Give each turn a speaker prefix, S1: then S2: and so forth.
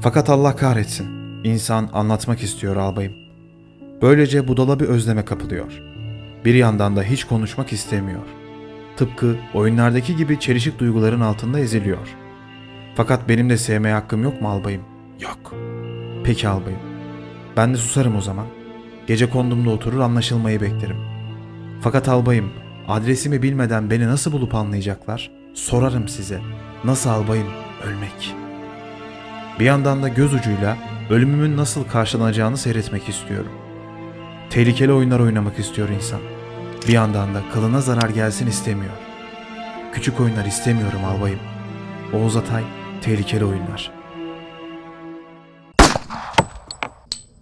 S1: Fakat Allah kahretsin. İnsan anlatmak istiyor albayım. Böylece budala bir özleme kapılıyor. Bir yandan da hiç konuşmak istemiyor. Tıpkı oyunlardaki gibi çelişik duyguların altında eziliyor. Fakat benim de sevmeye hakkım yok mu albayım? Yok. Peki albayım. Ben de susarım o zaman. Gece kondumda oturur anlaşılmayı beklerim. Fakat albayım, adresimi bilmeden beni nasıl bulup anlayacaklar? Sorarım size. Nasıl albayım? Ölmek. Bir yandan da göz ucuyla ölümümün nasıl karşılanacağını seyretmek istiyorum. Tehlikeli oyunlar oynamak istiyor insan. Bir yandan da kılına zarar gelsin istemiyor. Küçük oyunlar istemiyorum albayım. Oğuz Atay, tehlikeli oyunlar.